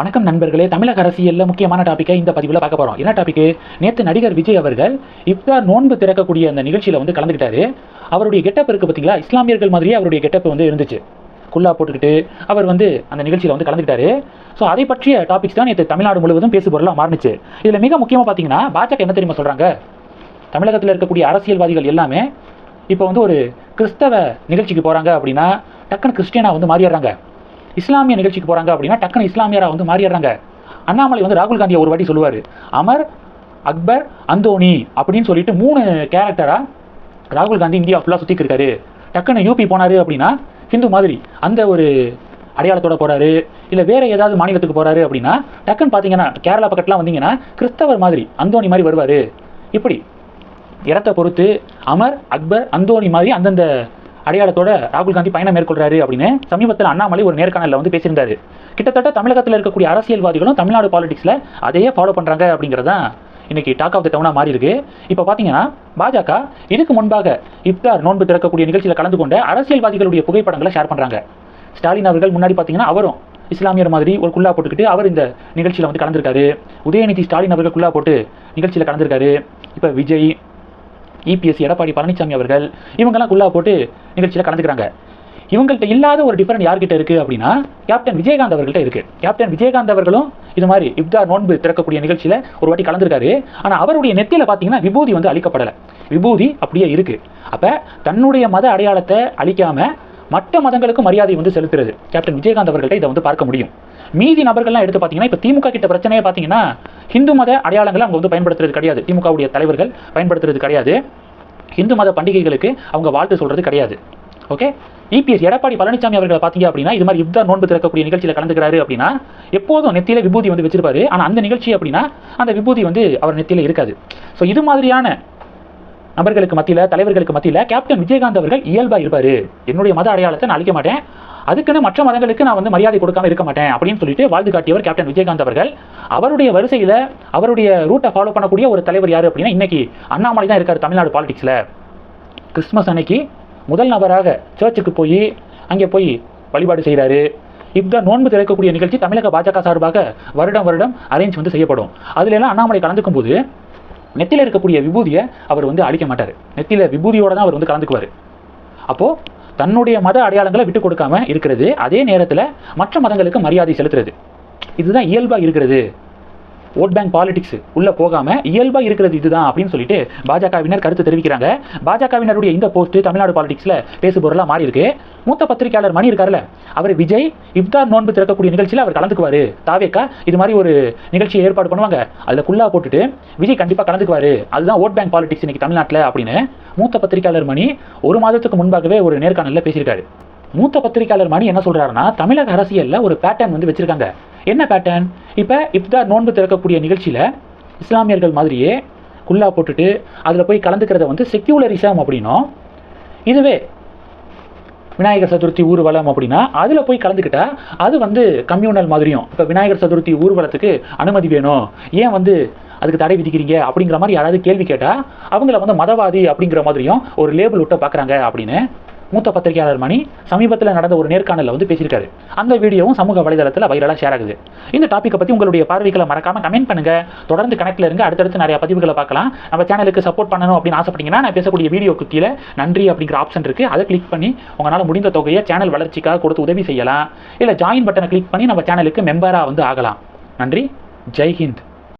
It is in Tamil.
வணக்கம் நண்பர்களே. தமிழக அரசியலில் முக்கியமான டாப்பிக்கை இந்த பதிவில் பார்க்க போகிறோம் என்ன டாபிக் நேற்று நடிகர் விஜய் அவர்கள் இஃப்தார் நோன்பு திறக்கக்கூடிய அந்த நிகழ்ச்சியில் வந்து கலந்துக்கிட்டாரு. அவருடைய கெட்டப் இருக்குது பார்த்தீங்களா இஸ்லாமியர்கள் மாதிரியே அவருடைய கெட்டப் வந்து இருந்துச்சு. குல்லா போட்டுக்கிட்டு அவர் வந்து அந்த நிகழ்ச்சியில் வந்து கலந்துக்கிட்டாரு. ஸோ அதை பற்றிய டாபிக்ஸ் தான் நேற்று தமிழ்நாடு முழுவதும் பேசு பொருளாக மாறுனுச்சு. இதில் மிக முக்கியமாக பார்த்தீங்கன்னா பாஜக என்ன தெரியுமா சொல்கிறாங்க தமிழகத்தில் இருக்கக்கூடிய அரசியல்வாதிகள் எல்லாமே இப்போ வந்து ஒரு கிறிஸ்தவ நிகழ்ச்சிக்கு போகிறாங்க அப்படின்னா டக்குன்னு கிறிஸ்டியனாக வந்து மாறிடுறாங்க. இஸ்லாமிய நிகழ்ச்சிக்கு போகிறாங்க அப்படின்னா டக்குன்னு இஸ்லாமியராக வந்து மாறிடுறாங்க. அண்ணாமலை வந்து ராகுல் காந்தியை ஒரு வாட்டி சொல்லுவார். அமர் அக்பர் அந்தோனி அப்படின்னு சொல்லிட்டு மூணு கேரக்டராக ராகுல் காந்தி இந்தியா ஃபுல்லாக சுற்றிக்கு இருக்காரு. டக்குன்னு யூபி போனார் அப்படின்னா ஹிந்து மாதிரி அந்த ஒரு அடையாளத்தோட போறாரு. இல்லை வேற ஏதாவது மாநிலத்துக்கு போறாரு அப்படின்னா டக்குன்னு பார்த்தீங்கன்னா கேரளா பக்கத்துலாம் வந்தீங்கன்னா கிறிஸ்தவர் மாதிரி அந்தோனி மாதிரி வருவார். இப்படி இடத்தை பொறுத்து அமர் அக்பர் அந்தோனி மாதிரி அந்தந்த அடையாளத்தோட ராகுல் காந்தி பயணம் மேற்கொள்றாரு அப்படின்னு சமீபத்தில் அண்ணாமலை ஒரு நேர்காணலில் வந்து பேசியிருந்தாரு. கிட்டத்தட்ட தமிழகத்தில் இருக்கக்கூடிய அரசியல்வாதிகளும் தமிழ்நாடு பாலிடிக்ஸில் அதையே ஃபாலோ பண்ணுறாங்க அப்படிங்கிறதான் இன்னைக்கு டாக் ஆஃப் த டவுனாக மாறி இருக்கு. இப்போ பார்த்தீங்கன்னா பாஜக இதுக்கு முன்பாக இப்தார் நோன்பு திறக்கக்கூடிய நிகழ்ச்சியில் கலந்து கொண்ட அரசியல்வாதிகளுடைய புகைப்படங்களை ஷேர் பண்ணுறாங்க ஸ்டாலின் அவர்கள் முன்னாடி பார்த்தீங்கன்னா அவரும் இஸ்லாமியர் மாதிரி ஒரு குல்லா போட்டுக்கிட்டு அவர் இந்த நிகழ்ச்சியில் வந்து கலந்துருக்காரு. உதயநிதி ஸ்டாலின் அவர்கள் குல்லா போட்டு நிகழ்ச்சியில் கலந்துருக்காரு. இப்போ விஜய் இபிஎஸ் எடப்பாடி பழனிசாமி அவர்கள் இவங்கெல்லாம் குள்ளா போட்டு நிகழ்ச்சியில் கலந்துக்கிறாங்க. இவங்கள்ட்ட இல்லாத ஒரு டிஃபரெண்ட் யார்கிட்ட இருக்கு அப்படின்னா கேப்டன் விஜயகாந்த் அவர்கள்ட்ட இருக்கு. கேப்டன் விஜயகாந்த் அவர்களும் இது மாதிரி இப்தார் நோன்பு திறக்கக்கூடிய நிகழ்ச்சியில் ஒரு வாட்டி கலந்துருக்காரு. ஆனால் அவருடைய நெத்தியில் பார்த்தீங்கன்னா விபூதி வந்து அழிக்கப்படலை. விபூதி அப்படியே இருக்கு. அப்போ தன்னுடைய மத அடையாளத்தை அழிக்காம மற்ற மதங்களுக்கு மரியாதை வந்து செலுத்துறது. கேப்டன் விஜயகாந்த் அவர்கள்ட்ட இதை வந்து பார்க்க முடியும். மீதி நபர்கள்லாம் எடுத்து பார்த்தீங்கன்னா இப்போ திமுக கிட்ட பிரச்சனையே பார்த்தீங்கன்னா ஹிந்து மத அடையாளங்களை அவங்க வந்து பயன்படுத்துறது கிடையாது. திமுகவுடைய தலைவர்கள் பயன்படுத்துறது கிடையாது. இந்து மத பண்டிகைகளுக்கு அவங்க வாழ்த்து சொல்றது கிடையாது. ஓகே இபிஎஸ் எடப்பாடி பழனிசாமி அவர்களை பார்த்தீங்க அப்படின்னா இது மாதிரி இப்தார் நோன்பு திறக்கக்கூடிய நிகழ்ச்சியில் கலந்துக்கிறாரு அப்படின்னா எப்போதும் நெத்தியில விபூதி வந்து வச்சிருப்பாரு. ஆனால் அந்த நிகழ்ச்சி அப்படின்னா அந்த விபூதி வந்து அவர் நெத்தியில் இருக்காது. ஸோ இது மாதிரியான நபர்களுக்கு மத்தியில் தலைவர்களுக்கு மத்தியில் கேப்டன் விஜயகாந்த் அவர்கள் இயல்பாக இருப்பார். என்னுடைய மத அடையாளத்தை நான் அழிக்க மாட்டேன். அதுக்குன்னு மற்ற மதங்களுக்கு நான் வந்து மரியாதை கொடுக்காம இருக்க மாட்டேன் அப்படின்னு சொல்லிட்டு வாழ்ந்து காட்டியவர் கேப்டன் விஜயகாந்த் அவர்கள். அவருடைய வரிசையில் அவருடைய ரூட்டை ஃபாலோ பண்ணக்கூடிய ஒரு தலைவர் யார் அப்படின்னா இன்னைக்கு அண்ணாமலை தான் இருக்கார் தமிழ்நாடு பாலிடிக்ஸில் கிறிஸ்மஸ் அன்னைக்கு முதல் நபராக சர்ச்சுக்கு போய் அங்கே போய் வழிபாடு செய்கிறாரு இப்பதான் நோன்பு திறக்கக்கூடிய நிகழ்ச்சி தமிழக பாஜக சார்பாக வருடம் வருடம் அரேஞ்ச் வந்து செய்யப்படும். அதுல எல்லாம் அண்ணாமலை கலந்துக்கும் போது நெத்தியில் இருக்கக்கூடிய விபூதியை அவர் வந்து அழிக்க மாட்டார். நெத்தியில் விபூதியோட தான் அவர் வந்து கலந்துக்குவார். அப்போது தன்னுடைய மத அடையாளங்களை விட்டு கொடுக்காம இருக்கிறது. அதே நேரத்தில் மற்ற மதங்களுக்கு மரியாதை செலுத்துறது. இதுதான் இயல்பாக இருக்கிறது. ஓட் பேங்க் பாலிடிக்ஸ் உள்ளே போகாமல் இயல்பாக இருக்கிறது இதுதான் அப்படின்னு சொல்லிட்டு பாஜகவினர் கருத்து தெரிவிக்கிறாங்க. பாஜகவினருடைய இந்த போஸ்ட் தமிழ்நாடு பாலிடிக்ஸில் பேசுபொருளாக மாறி இருக்கு மூத்த பத்திரிகையாளர் மணி இருக்கார்ல அவர் விஜய் இப்தார் நோன்பு திறக்கக்கூடிய நிகழ்ச்சியில் அவர் கலந்துக்குவாரு. தாவேக்கா இது மாதிரி ஒரு நிகழ்ச்சியை ஏற்பாடு பண்ணுவாங்க. அதில் குள்ளா போட்டுட்டு விஜய் கண்டிப்பாக கலந்துக்குவார். அதுதான் ஓட் பேங்க் பாலிடிக்ஸ் இன்னைக்கு தமிழ்நாட்டில் அப்படின்னு மூத்த பத்திரிகையாளர் மணி ஒரு மாதத்துக்கு முன்பாகவே ஒரு நேர்காணலில் பேசியிருக்காரு. மூத்த பத்திரிகையாளர் மணி என்ன சொல்றாருன்னா தமிழக அரசியல்ல ஒரு பேட்டர்ன் வந்து வச்சிருக்காங்க. என்ன பேட்டர்ன் இப்போ இப்தார் நோன்பு திறக்கக்கூடிய நிகழ்ச்சியில் இஸ்லாமியர்கள் மாதிரியே குல்லா போட்டுட்டு அதில் போய் கலந்துக்கிறத வந்து செக்யூலரிசம் அப்படின்னும். இதுவே விநாயகர் சதுர்த்தி ஊர்வலம் அப்படின்னா அதில் போய் கலந்துக்கிட்டா அது வந்து கம்யூனல் மாதிரியும். இப்போ விநாயகர் சதுர்த்தி ஊர்வலத்துக்கு அனுமதி வேணும். ஏன் வந்து அதுக்கு தடை விதிக்கிறீங்க அப்படிங்கிற மாதிரி யாராவது கேள்வி கேட்டால் அவங்கள வந்து மதவாதி அப்படிங்கிற மாதிரியும் ஒரு லேபிள் விட்ட பார்க்குறாங்க அப்படின்னு மூத்த பத்திரிகையாளர் மணி சமீபத்தில் நடந்த ஒரு நேர்காணலில் வந்து பேசியிருக்காரு. அந்த வீடியோவும் சமூக வலைதளத்தில் வைரலாக ஷேர் ஆகுது. இந்த டாப்பிக்கை பற்றி உங்களுடைய பார்வைகளை மறக்காம கமெண்ட் பண்ணுங்க. தொடர்ந்து கனெக்டில் இருங்க அடுத்தடுத்து நிறைய பதிவுகளை பார்க்கலாம். நம்ம சேனலுக்கு சப்போர்ட் பண்ணணும் அப்படின்னு ஆசைப்பட்டீங்கன்னா நான் பேசக்கூடிய வீடியோக்கு கீழே நன்றி அப்படிங்கிற ஆப்ஷன் இருக்கு. அதை கிளிக் பண்ணி உங்களால் முடிந்த தொகையை சேனல் வளர்ச்சிக்காக கொடுத்து உதவி செய்யலாம். இல்லை ஜாயின் பட்டனை கிளிக் பண்ணி நம்ம சேனலுக்கு மெம்பராக வந்து ஆகலாம். நன்றி. ஜெய் ஹிந்த்.